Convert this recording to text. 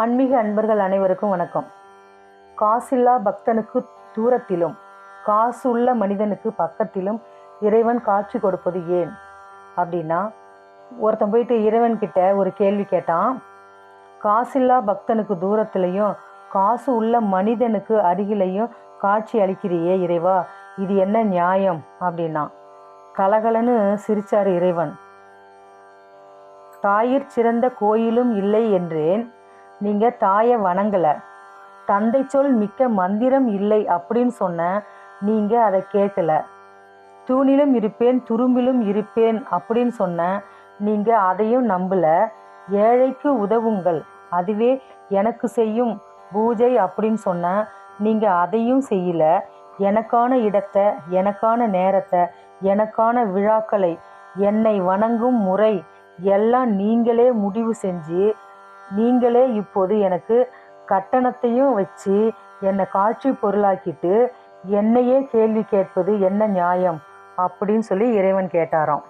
ஆன்மீக அன்பர்கள் அனைவருக்கும் வணக்கம். காசில்லா பக்தனுக்கு தூரத்திலும் காசு உள்ள மனிதனுக்கு பக்கத்திலும் இறைவன் காட்சி கொடுப்பது ஏன்? அப்படின்னா ஒருத்தன் போயிட்டு இறைவன்கிட்ட ஒரு கேள்வி கேட்டான். காசில்லா பக்தனுக்கு தூரத்திலையும் காசு உள்ள மனிதனுக்கு அருகிலையும் காட்சி அளிக்கிறியே இறைவா இது என்ன நியாயம்? அப்படின்னா கலகலன்னு சிரிச்சாரு இறைவன். தாயிற் சிறந்த கோயிலும் இல்லை என்றேன். நீங்க தாயை வணங்கல. தந்தை சொல் மிக்க மந்திரம் இல்லை அப்படின்னு சொன்ன நீங்க அதை கேட்கல தூணிலும் இருப்பேன் துரும்பிலும் இருப்பேன் அப்படின்னு சொன்ன நீங்க அதையும் நம்பல. ஏழைக்கு உதவுங்கள் அதுவே எனக்கு செய்யும் பூஜை அப்படின்னு சொன்ன நீங்க அதையும் செய்யல. எனக்கான இடத்தை எனக்கான நேரத்தை எனக்கான விழாக்களை என்னை வணங்கும் முறை எல்லாம் நீங்களே முடிவு செஞ்சு நீங்களே இப்போது எனக்கு கட்டணத்தையும் வச்சு என்னை காட்சி பொருளாக்கிட்டு என்னையே கேள்வி கேட்பது என்ன நியாயம்? அப்படின்னு சொல்லி இறைவன் கேட்டாராம்.